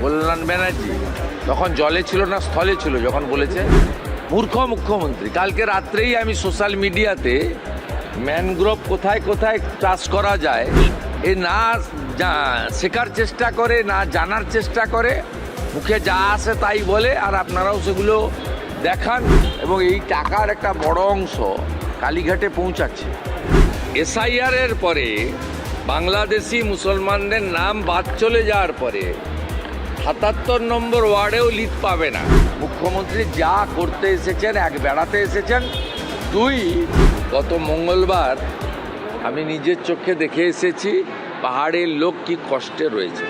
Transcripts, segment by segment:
কল্যাণ ব্যানার্জি। তখন জলে ছিল না, স্থলে ছিল, যখন বলেছে, মূর্খ মুখ্যমন্ত্রী কালকে রাত্রেই আমি সোশ্যাল মিডিয়াতে ম্যানগ্রোভ কোথায় কোথায় চাষ করা যায়, এ না শেখার চেষ্টা করে, না জানার চেষ্টা করে, মুখে যা আসে তাই বলে, আর আপনারাও সেগুলো দেখান। এবং এই টাকার একটা বড় অংশ কালীঘাটে পৌঁছাচ্ছে। এসআইআর এর পরে বাংলাদেশি মুসলমানদের নাম বাদ চলে যাওয়ার পরে সাতাত্তর নম্বর ওয়ার্ডেও লিড পাবে না। মুখ্যমন্ত্রী যা করতে এসেছেন, এক বেড়াতে এসেছেন, দুই গত মঙ্গলবার আমি নিজের চোখে দেখে এসেছি, পাহাড়ের লোক কি কষ্টে রয়েছে।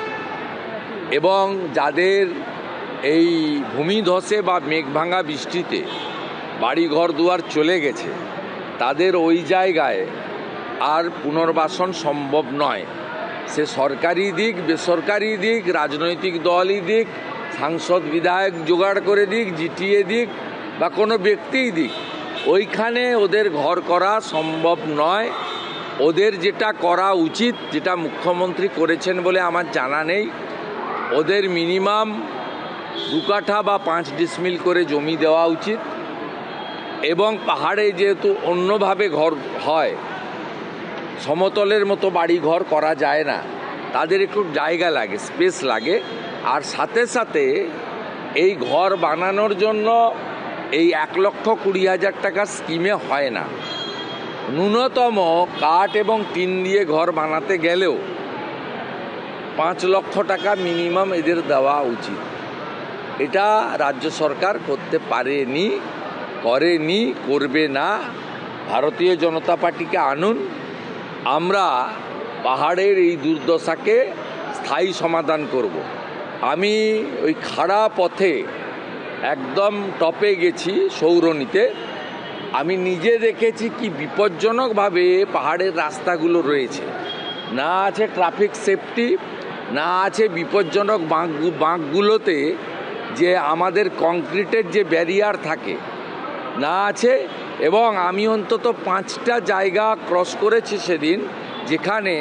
এবং যাদের এই ভূমিধসে বা মেঘভাঙা বৃষ্টিতে বাড়ি ঘর দুয়ার চলে গেছে, তাদের ওই জায়গায় আর পুনর্বাসন সম্ভব নয়। সে সরকারি দিক, বেসরকারি দিক, রাজনৈতিক দলই দিক, সাংসদ, বিধায়ক জোগাড় করে দিক জিটিএ দিক, বা কোনো ব্যক্তিই দিক। ওইখানে ওদের ঘর করা সম্ভব নয়। ওদের যেটা করা উচিত, যেটা মুখ্যমন্ত্রী করেছেন বলে আমার জানা নেই। ওদের মিনিমাম দু কাঠা বা পাঁচ ডিসমিল করে জমি দেওয়া উচিত। এবং পাহাড়ে যেহেতু অন্যভাবে ঘর হয় সমতলের মতো বাড়ি ঘর করা যায় না। তাদের একটু জায়গা লাগে, স্পেস লাগে। আর সাথে সাথে এই ঘর বানানোর জন্য এই এক লক্ষ কুড়ি হাজার টাকা স্কিমে হয় না। ন্যূনতম কাঠ এবং টিন দিয়ে ঘর বানাতে গেলেও পাঁচ লক্ষ টাকা মিনিমাম এদের দেওয়া উচিত। এটা রাজ্য সরকার করতে পারেনি, করেনি, করবে না। ভারতীয় জনতা পার্টিকে আনুন। আমরা পাহাড়ের এই দুর্দশাকে স্থায়ী সমাধান করব। আমি ওই খাড়া পথে একদম টপে গেছি সৌরনীতে আমি নিজে দেখেছি কি বিপজ্জনকভাবে পাহাড়ের রাস্তাগুলো রয়েছে না আছে ট্রাফিক সেফটি, না আছে বিপজ্জনক বাঁক, বাঁকগুলোতে যে আমাদের কংক্রিটের যে ব্যারিয়ার থাকে, না আছে এবং আমি অন্তত পাঁচটা জায়গা ক্রস করেছি সেদিন যেখানে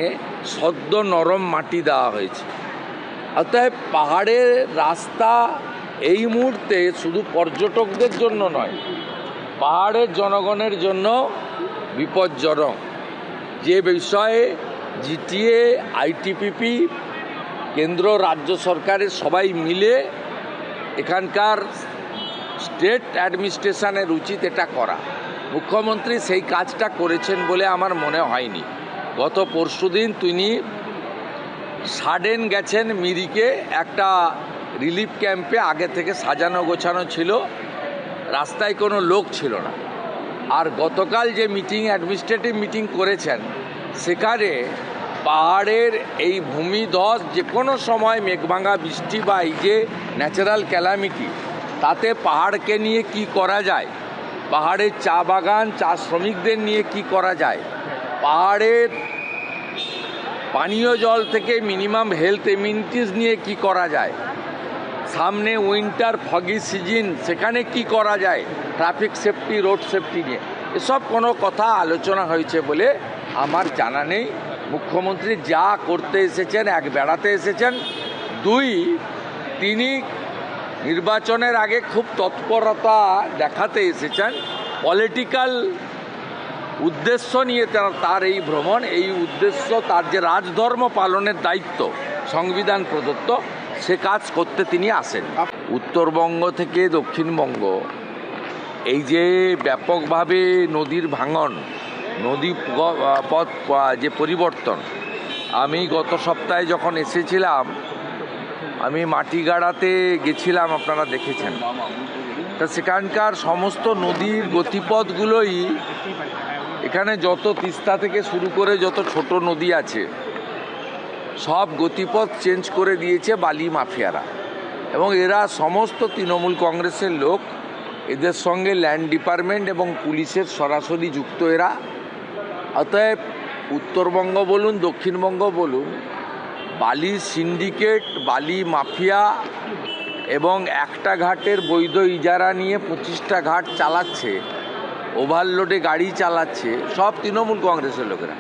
সদ্য নরম মাটি দেওয়া হয়েছে। অতএব পাহাড়ের রাস্তা এই মুহূর্তে শুধু পর্যটকদের জন্য নয়, পাহাড়ের জনগণের জন্য বিপজ্জনক। যে বিষয়ে জিটিএ, আইটিপিপি, কেন্দ্র, রাজ্য সরকারের সবাই মিলে এখানকার স্টেট অ্যাডমিনিস্ট্রেশনের উচিত এটা করা। মুখ্যমন্ত্রী সেই কাজটা করেছেন বলে আমার মনে হয়নি। গত পরশুদিন তিনি সাডেন গেছেন মিরিকে। একটা রিলিফ ক্যাম্পে আগে থেকে সাজানো গোছানো ছিল। রাস্তায় কোনো লোক ছিল না। আর গতকাল যে মিটিং, অ্যাডমিনিস্ট্রেটিভ মিটিং করেছেন, সেখানে পাহাড়ের এই ভূমিধস যে কোনো সময় মেঘভাঙা, বৃষ্টি বা এই যে ন্যাচারাল ক্যালামিটি তাতে পাহাড়কে নিয়ে কি করা যায়? পাহাড়ের চা বাগান, চা শ্রমিকদের নিয়ে কি করা যায়? পাহাড়ের পানীয় জল থেকে মিনিমাম হেলথ এমিউনিটিস নিয়ে কি করা যায়? সামনে উইন্টার ফগি সিজন সেখানে কি করা যায়? ট্রাফিক সেফটি রোড সেফটি নিয়ে। এসব কোনো কথা আলোচনা হয়েছে বলে আমার জানা নেই। মুখ্যমন্ত্রী যা করতে এসেছেন, এক বেড়াতে এসেছেন। দুই, তিনি নির্বাচনের আগে খুব তৎপরতা দেখাতে এসেছেন। পলিটিক্যাল উদ্দেশ্য নিয়ে তার তার এই ভ্রমণ, এই উদ্দেশ্য, তার যে রাজধর্ম পালনের দায়িত্ব, সংবিধান প্রদত্ত, সে কাজ করতে তিনি আসেন। উত্তরবঙ্গ থেকে দক্ষিণবঙ্গ, এই যে ব্যাপকভাবে নদীর ভাঙন, নদী পথ যে পরিবর্তন, আমি গত সপ্তাহে যখন এসেছিলাম আমি মাটিগাড়াতে গেছিলাম, আপনারা দেখেছেন। তা সেখানকার সমস্ত নদীর গতিপথগুলোই এখানে যত তিস্তা থেকে শুরু করে যত ছোট নদী আছে, সব গতিপথ চেঞ্জ করে দিয়েছে বালি মাফিয়ারা। এবং এরা সমস্ত তৃণমূল কংগ্রেসের লোক, এদের সঙ্গে ল্যান্ড ডিপার্টমেন্ট এবং পুলিশের সরাসরি যুক্ত এরা। অতএব উত্তরবঙ্গ বলুন, দক্ষিণবঙ্গ বলুন বালি সিন্ডিকেট, বালি মাফিয়া এবং একটা ঘাটের বৈধ ইজারা নিয়ে পঁচিশটা ঘাট চালাচ্ছে, ওভারলোডে গাড়ি চালাচ্ছে, সব তৃণমূল কংগ্রেসের লোকেরা।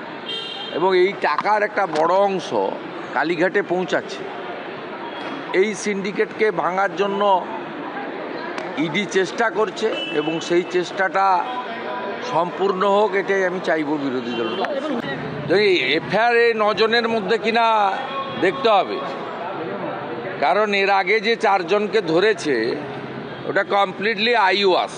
এবং এই টাকার একটা বড় অংশ কালীঘাটে পৌঁছাচ্ছে। এই সিন্ডিকেটকে ভাঙার জন্য ইডি চেষ্টা করছে এবং সেই চেষ্টাটা সম্পূর্ণ হোক, এটাই আমি চাইব বিরোধী দল এফআইআর নজনের মধ্যে কিনা দেখতে হবে। কারণ এর আগে যে চারজনকে ধরেছে, ওটা কমপ্লিটলি আইওয়াস।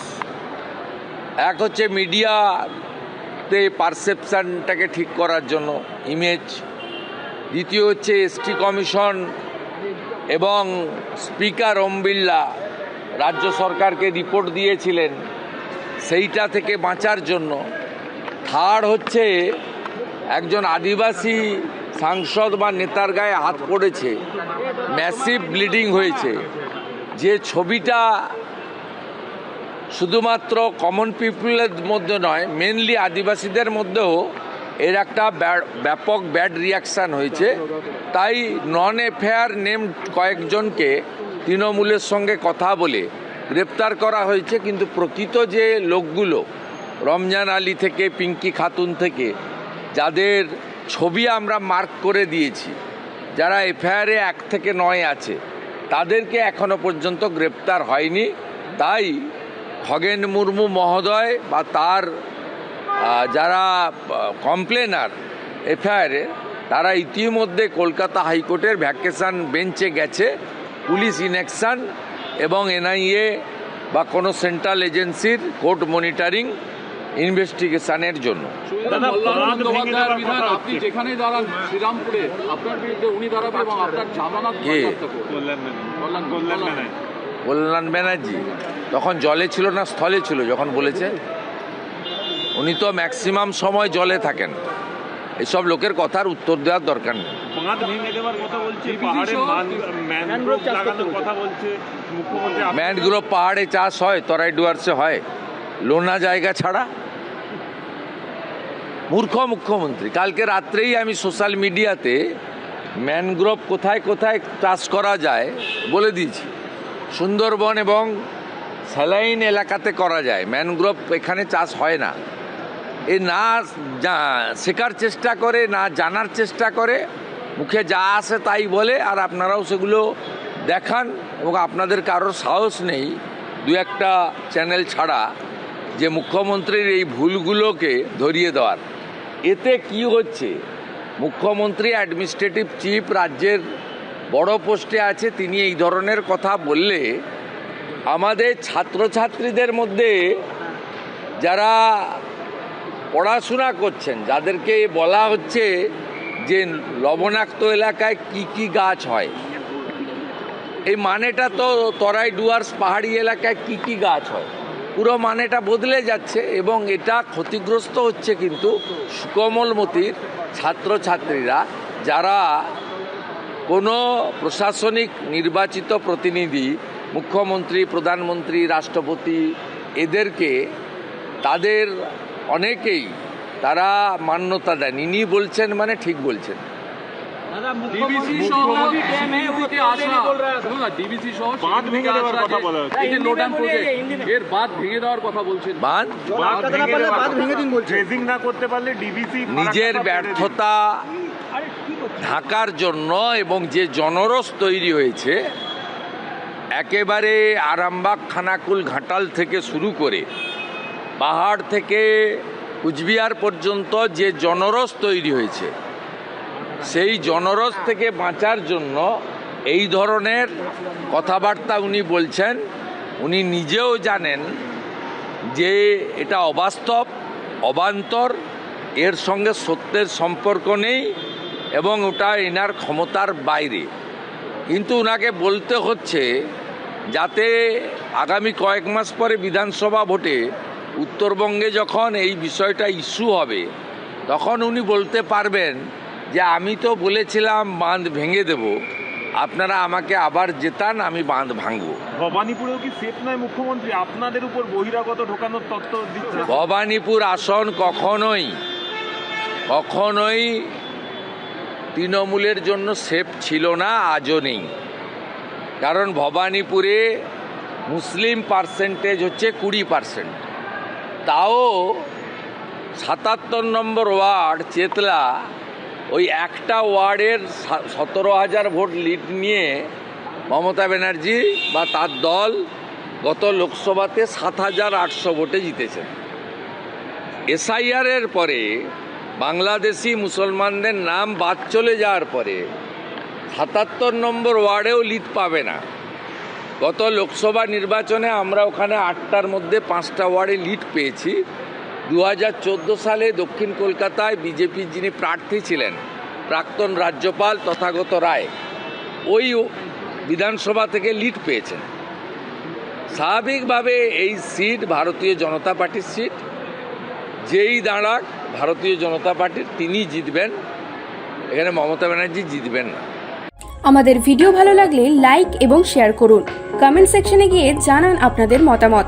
এক হচ্ছে মিডিয়াতে পারসেপশানটাকে ঠিক করার জন্য ইমেজ দ্বিতীয় হচ্ছে এসটি কমিশন এবং স্পিকার ওম বিড়লা রাজ্য সরকারকে রিপোর্ট দিয়েছিলেন সেইটা থেকে বাঁচার জন্য। থার্ড হচ্ছে একজন আদিবাসী সাংসদ বা নেতার গায়ে হাত পড়েছে ম্যাসিভ ব্লিডিং হয়েছে। যে ছবিটা শুধুমাত্র কমন পিপুলের মধ্যে নয় মেনলি আদিবাসীদের মধ্যেও এর একটা ব্যা- ব্যাপক ব্যাড রিয়াকশান হয়েছে। তাই নন এফেয়ার নেম কয়েকজনকে তৃণমূলের সঙ্গে কথা বলে গ্রেপ্তার করা হয়েছে, কিন্তু প্রকৃত যে লোকগুলো, রমজান আলী থেকে, পিঙ্কি খাতুন থেকে, যাদের ছবি আমরা মার্ক করে দিয়েছি। যারা এফআইআরে এক থেকে নয় আছে, তাদেরকে এখনও পর্যন্ত গ্রেপ্তার হয়নি। তাই খগেন মুর্মু মহোদয় বা তার যারা কমপ্লেনার এফআইআরে, তারা ইতিমধ্যে কলকাতা হাইকোর্টের ভ্যাকেশন বেঞ্চে গেছে। পুলিশ ইনেকশন এবং এনআইএ বা কোনো সেন্ট্রাল এজেন্সির কোর্ট মনিটরিং ইনভেস্টিগেশনের জন্য। কল্যাণ ব্যানার্জি। তখন জলে ছিল না স্থলে ছিল যখন বলেছে? উনি তো ম্যাক্সিমাম সময় জলে থাকেন। এসব লোকের কথার উত্তর দেওয়ার দরকার নেই। ম্যানগ্রোভ পাহাড়ে চাষ হয় তরাই ডুয়ার্সে হয়। লোনা জায়গা ছাড়া মূর্খ মুখ্যমন্ত্রী, কালকে রাত্রেই আমি সোশ্যাল মিডিয়াতে ম্যানগ্রোভ কোথায় কোথায় চাষ করা যায় বলে দিয়েছি। সুন্দরবন এবং স্যালাইন এলাকাতে করা যায়, ম্যানগ্রোভ এখানে চাষ হয় না। এ না শেখার চেষ্টা করে, না জানার চেষ্টা করে, মুখে যা আসে তাই বলে, আর আপনারাও সেগুলো দেখান এবং আপনাদের কারোর সাহস নেই দু একটা চ্যানেল ছাড়া যে মুখ্যমন্ত্রীর এই ভুলগুলোকে ধরিয়ে দেওয়ার। এতে কি হচ্ছে? মুখ্যমন্ত্রী অ্যাডমিনিস্ট্রেটিভ চিফ রাজ্যের বড় পোস্টে আছে, তিনি এই ধরনের কথা বললে আমাদের ছাত্রছাত্রীদের মধ্যে যারা পড়াশোনা করছেন, যাদেরকে বলা হচ্ছে যে লবণাক্ত এলাকায় কি কি গাছ হয়, এই মানেটা তো তরাই ডুয়ার্স পাহাড়ি এলাকায় কি কি গাছ হয়। পুরো মানেটা বদলে যাচ্ছে এবং এটা ক্ষতিগ্রস্ত হচ্ছে কিন্তু সুকমলমতির ছাত্রছাত্রীরা যারা কোনো প্রশাসনিক নির্বাচিত প্রতিনিধি, মুখ্যমন্ত্রী, প্রধানমন্ত্রী, রাষ্ট্রপতি, এদেরকে তাদের অনেকেই তারা মান্যতা দেন ইনি বলছেন মানে ঠিক বলছেন। ডিবিসি সহ থেকে আসা? না ডিবিসি সহ বাঁধ ভেঙে দেওয়ার কথা বলা হচ্ছে। এই যে লোডান প্রজেক্ট এর বাঁধ ভেঙে দেওয়ার কথা বলছেন। বাঁধ? বাঁধ ভেঙে দেওয়ার কথা। ড্রেজিং না করতে পারলে ডিবিসি নিজের ব্যর্থতা ঢাকার জন্য এবং যে জনরস তৈরি হয়েছে একেবারে আরামবাগ খানাকুল ঘাটাল থেকে শুরু করে পাহাড় থেকে কুচবিহার পর্যন্ত যে জনরস তৈরি হয়েছে সেই জনরস থেকে বাঁচার জন্য এই ধরনের কথাবার্তা উনি বলছেন। উনি নিজেও জানেন যে এটা অবাস্তব, অবান্তর, এর সঙ্গে সত্যের সম্পর্ক নেই এবং ওটা এনার ক্ষমতার বাইরে। কিন্তু ওনাকে বলতে হচ্ছে যাতে আগামী কয়েক মাস পরে বিধানসভা ভোটে উত্তরবঙ্গে যখন এই বিষয়টা ইস্যু হবে, তখন উনি বলতে পারবেন যে আমি তো বলেছিলাম বাঁধ ভেঙে দেব আপনারা আমাকে আবার জেতান আমি বাঁধ ভাঙবো। ভবানীপুরেও কি সেফ নয় মুখ্যমন্ত্রী? আপনাদের উপর বহিরাগত ঢোকানোর তত্ত্ব দিচ্ছে। ভবানীপুর আসন কখনোই কখনোই তৃণমূলের জন্য সেফ ছিল না আজও নেই। কারণ ভবানীপুরে মুসলিম পার্সেন্টেজ হচ্ছে কুড়ি পার্সেন্ট তাও সাতাত্তর নম্বর ওয়ার্ড চেতলা ওই একটা ওয়ার্ডের সতেরো হাজার ভোট লিড নিয়ে মমতা ব্যানার্জি বা তার দল গত লোকসভাতে সাত হাজার আটশো ভোটে জিতেছেন এসআইআরের পরে বাংলাদেশি মুসলমানদের নাম বাদ চলে যাওয়ার পরে সাতাত্তর নম্বর ওয়ার্ডেও লিড পাবে না। গত লোকসভা নির্বাচনে আমরা ওখানে আটটার মধ্যে পাঁচটা ওয়ার্ডে লিড পেয়েছি। দু হাজার চোদ্দ সালে দক্ষিণ কলকাতায় বিজেপির যিনি প্রার্থী ছিলেন, প্রাক্তন রাজ্যপাল তথাগত রায়, ওই বিধানসভা থেকে লিড পেয়েছেন। স্বাভাবিকভাবে এই সিট ভারতীয় জনতা পার্টির সিট, যেই দাঁড়াক ভারতীয় জনতা পার্টির তিনি জিতবেন, এখানে মমতা ব্যানার্জি জিতবেন না। আমাদের ভিডিও ভালো লাগলে লাইক এবং শেয়ার করুন। কমেন্ট সেকশনে গিয়ে জানান আপনাদের মতামত।